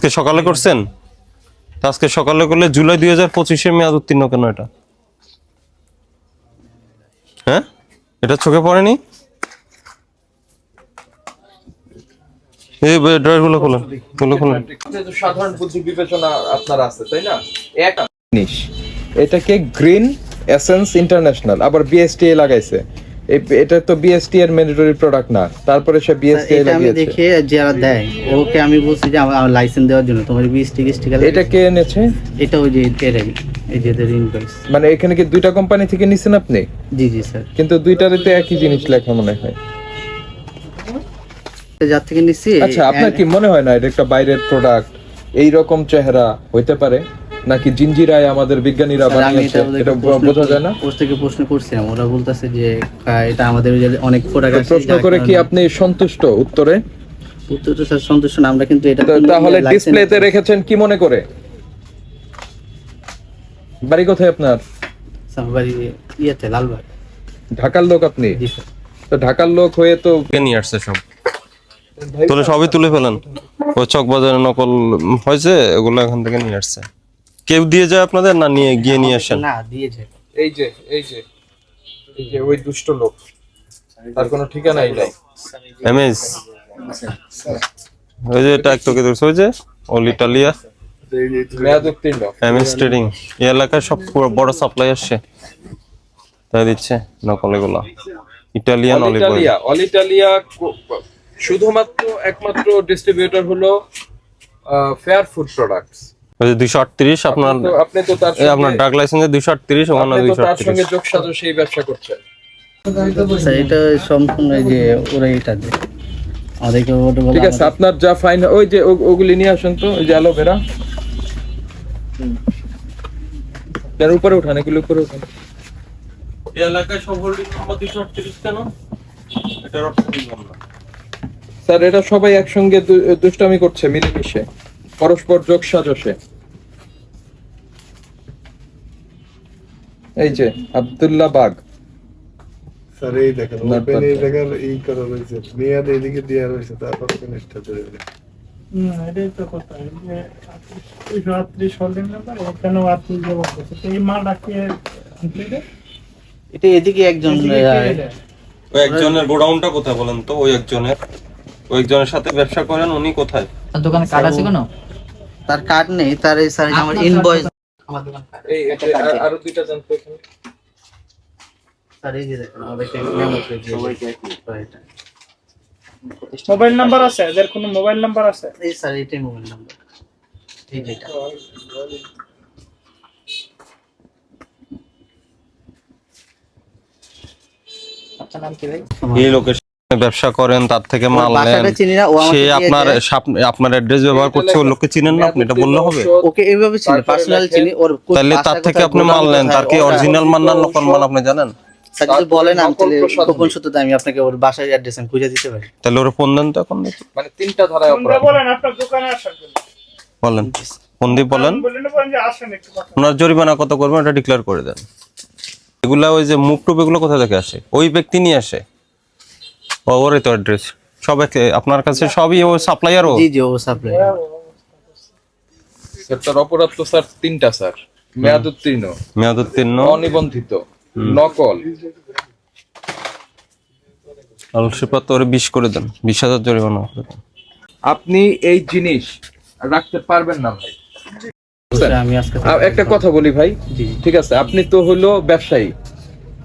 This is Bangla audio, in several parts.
আজকে সকালে করছেন? আজকে সকালে করলে জুলাই দুই হাজার পঁচিশে মেয়াদ উত্তীর্ণ কেন এটা? হ্যাঁ? এটা চোখে পড়েনি? এটাকে গ্রিন এসেন্স ইন্টারন্যাশনাল আবার বিএসটিআই লাগাইছে। এটা তো বিএসটি এর ম্যান্ডেটরি প্রোডাক্ট না। তারপরে সে বিএসটিআই এটা আমি লাগিয়েছে দেখে যারা দেয় ওকে আমি বলছি যে আমার লাইসেন্স দেওয়ার জন্য। তোমার বিশ টিকিস টিকা এটা কে এনেছে? এটা ওই যে এরাই এই যে এদের ইনভয়েস মানে এখানে কি দুইটা কোম্পানি থেকে নিছেন আপনি? জি জি স্যার। কিন্তু দুইটারই তো একই জিনিস লেখা মনে হয়। যার থেকে নিচ্ছি আচ্ছা আপনার কি মনে হয় না এটা একটা বাইরের প্রোডাক্ট এই রকম চেহারা হইতে পারে? নাকি জিঞ্জিরায় আমাদের বিজ্ঞানীরা বানিয়েছে? এটা বোঝা যায় না? পোস্ট থেকে প্রশ্ন করছিলাম ওরা বলতেছে যে এটা আমাদের অনেক প্রোডাক্ট তো প্রশ্ন করে কি আপনি সন্তুষ্ট উত্তরে? উত্তর তো স্যার সন্তুষ্ট না আমরা কিন্তু এটা তাহলে ডিসপ্লেতে রেখেছেন কি মনে করে? বাড়ি কোথায় আপনার? স্যার, বাড়ি ইয়েতে লালবাগ। ঢাকার লোক আপনি? তো ঢাকার লোক হয়ে তো নিয়ে আসছে সব? তুলে সবই তুলে ফেলেন। ওই চক বাজারে নকল হয়েছে ওগুলো এখান থেকে নিয়ে আসছে। কেউ দিয়ে যায় আপনাদের না নিয়ে গিয়ে নিয়ে আসেন? না দিয়েছে এই যে এই যে এই যে ওই দুষ্ট লোক। তার কোনো ঠিকানাই নাই। এমএস? ওই যে এটা একটু ধরছে ওই যে ইটালিয়া মেয়াদ এমএস ট্রেডিং এই এলাকায় সব বড় সাপ্লাই আসছে। তাই দিচ্ছে নকল এগুলো। ইটালিয়ান অলিটালিয়া অলিটালিয়া শুধুমাত্র একমাত্র ডিস্ট্রিবিউটর হলো ফেয়ার ফুড প্রোডাক্টস দুইশো আটত্রিশ আপনার আপনি তো তার আপনার ড্রাগ লাইসেন্সে দুইশো আটত্রিশ ওখানে দুইশো তার সঙ্গে যোগ এই ব্যবসা করছেন। স্যার এটা সম্পূর্ণ এই যে ওরা এটা দেয়। আমাদেরকে ওটা ঠিক আছে আপনার যা ফাইন ওই যে ওগুলি নিয়ে আসেন তো ওই যে অ্যালোভেরা এর উপরে উঠান এগুলো উপরে উঠান এই এলাকায় সব হোল্ডিং নম্বর দুইশো আটত্রিশ কেন? এটার অর্থ বুঝলাম স্যার এটা সবাই একসঙ্গে দুষ্টামি করছে মিলেমিশে। পরস্পর যোগ সাজসে এই যে আব্দুল্লাহ বাগ। স্যার এই দেখেন ওপেন এই জায়গার এই করা রয়েছে। মেয়াদ এইদিকে দেওয়া রয়েছে তারপর ফিনিশটা ধরে দিলেন এটাই তো কথা যে দুইশো আটত্রিশ হোল্ডিং নাম্বার এখানেও আটত্রিশ জমা করছে। তো এই মালটা কে এটা? এদিকে একজন? ওই একজনের গোডাউনটা কোথায় বলেন তো? ওই একজনের ওই একজনের সাথে ব্যবসা করেন উনি কোথায়? তার দোকানে কার্ড আছে কোনো? তার কার্ড নেই তার এই স্যার আমার ইনভয়েস আমার দোকান এই এটা আর- আরও দুইটা জান তো এখানে স্যার এই যে দেখেন আমাদেরকে মেমো করে দিয়েছে এটা। মোবাইল নাম্বার আছে এদের কোনো মোবাইল নাম্বার আছে এই স্যার এটাই মোবাইল নাম্বার এই যেটা আপনার নাম কি ভাই এই লোকের সাথে ব্যবসা করেন তার থেকে মাল নেন সে আপনার আপনার অ্যাড্রেস ব্যবহার করছে ওই লোককে চিনেন না আপনি এটা বললে হবে। ওকে এইভাবে চিনি পার্সোনাল চিনি ওর তাহলে তার থেকে আপনি মাল নেন তার কি অরিজিনাল মাল না নকল মাল আপনি জানেন? বলেন আমি। গোপন সূত্রে আপনাকে ওর বাসার অ্যাড্রেস আমি খুঁজে দিতে পারি। তাহলে ওরা ফোন দেন তো এখন মানে তিনটা ধারায় অপরাধ। বলেন আপনার দোকানে আসার জন্য। বলেন। ফোন দিয়ে বলেন। বলেন বলেন যে আসেন একটু কথা। ওনার জরিমানা কত করবেন এটা ডিক্লেয়ার করে দেন। এগুলা ওই যে মুখ টুপ এগুলো কোথা থেকে আসে? ওই ব্যক্তি নিয়ে আসে। ও ওরই তো অ্যাড্রেস সব একে- আপনার কাছে সবই ও সাপ্লাইয়ারও জি জি ও সাপ্লাই স্যার তার অপরাধ তো স্যার তিনটা স্যার। মেয়াদ উত্তীর্ণ মেয়াদ উত্তীর্ণ অনিবন্ধিত। নকল। আলসিপা তো ওরে বিশ করে দেন। বিশ হাজার জরিমানা আপনি এই জিনিস রাখতে পারবেন না ভাই। আমি একটা কথা বলি ভাই। ঠিক আছে আপনি তো হলো ব্যবসায়ী।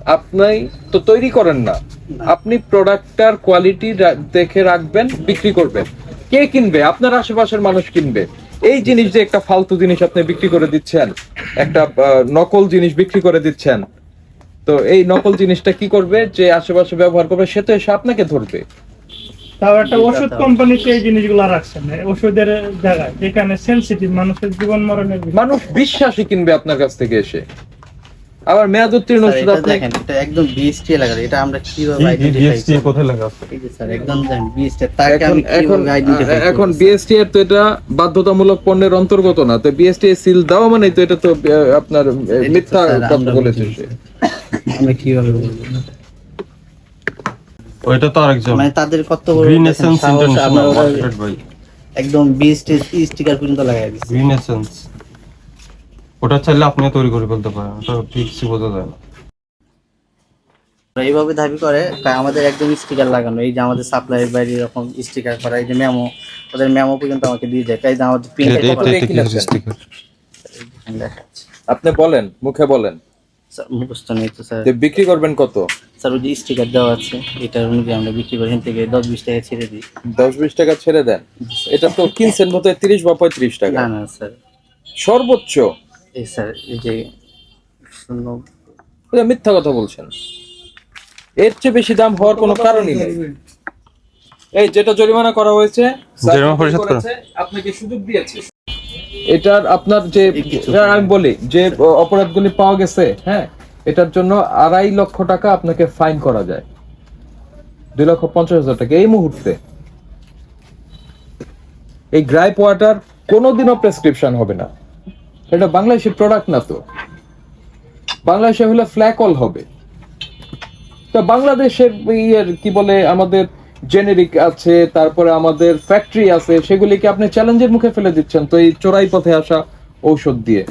আপনি তো তৈরি করেন না। আপনি প্রোডাক্টটার কোয়ালিটি দেখে রাখবেন বিক্রি করবেন। কে কিনবে? আপনার আশেপাশের মানুষ কিনবে। এই জিনিস যে একটা ফালতু জিনিস আপনি বিক্রি করে দিচ্ছেন একটা নকল জিনিস বিক্রি করে দিচ্ছেন তো এই নকল জিনিসটা কি করবে? যে আশেপাশে ব্যবহার করবে সে তো এসে আপনাকে ধরবে। তাও একটা ওষুধ কোম্পানিতে এই জিনিসগুলো রাখছেন ওষুধের জায়গায় যেখানে সেনসিটিভ মানুষের জীবন মরণের মানুষ বিশ্বাসী কিনবে আপনার কাছ থেকে এসে। আবার মেয়াদ উত্তীর্ণ ওষুধ আপনি দেখেন এটা একদম বিএসটি এলাকা এটা আমরা কীভাবে আইডেন্টিফাই কোথায় আছে? এই যে স্যার একদম জানেন বিএসটি তাকে এখন আমি এখন কীভাবে আইডেন্টিফাই এখন বিএসটি এর তো এটা বাধ্যতামূলক পণ্যের অন্তর্গত না তো বিএসটি সিল দেওয়া মানে তো এটা তো আপনার মিথ্যা কথা আমরা বলেছে। আমরা কীভাবে বলব? ওইটা তো আরেকজন। মানে তাদের কত বড় গ্রিন এসেন্স ইন্টারন্যাশনাল মার্কেট ভাই। একদম বিশ স্টিকার পর্যন্ত লাগাই দিচ্ছে গ্রিন এসেন্স ওটা চাইলে আপনি তৈরি করে ফেলতে পারেন ওটা ঠিক বোঝা যায় না। এইভাবে দাবি করে তাই আমাদের একদম স্টিকার লাগানো এই যে আমাদের সাপ্লাইয়ের বাইরে এরকম স্টিকার করা এই যে মেমো ওদের মেমো পর্যন্ত আমাকে দিয়ে যায় তাই যে আমাদের প্রিন্ট আপনি বলেন মুখে বলেন। স্যার মুখস্থ নেই তো স্যার। বিক্রি করবেন কত? স্যার ওই যে স্টিকার দেওয়া আছে এটার অনুযায়ী আমরা বিক্রি করি থেকে দশ বিশ টাকা ছেড়ে দিই। দশ বিশ টাকা ছেড়ে দেন? এটা তো কিনছেন বোধহয় তিরিশ বা পঁয়ত্রিশ টাকা। না না স্যার। সর্বোচ্চ এই স্যার এই যে শূন্য। এটা মিথ্যা কথা বলছেন। এর চেয়ে বেশি দাম হওয়ার কোনো কারণই নেই। এই যেটা জরিমানা করা হয়েছে জরিমানা পরিশোধ করো। করেছে, আপনাকে সুযোগ দিয়েছে। এটার আপনার যে আমি বলি যে অপরাধগুলি পাওয়া গেছে হ্যাঁ এটার জন্য আড়াই লক্ষ টাকা আপনাকে ফাইন করা যায়। দুই লক্ষ পঞ্চাশ হাজার টাকা এই মুহূর্তে। এই গ্রাইপ ওয়াটার কোনোদিনও প্রেসক্রিপশন হবে না। এটা বাংলাদেশি প্রোডাক্ট না তো। বাংলাদেশে হলে ফ্ল্যাক অল হবে। তো বাংলাদেশের ইয়ের কি বলে, আমাদের জেনেরিক আছে, তারপরে আমাদের ফ্যাক্টরি আছে সেগুলিকে আপনি চ্যালেঞ্জের মুখে ফেলে দিচ্ছেন? তো এই চোরাই পথে আসা ঔষধ দিয়ে।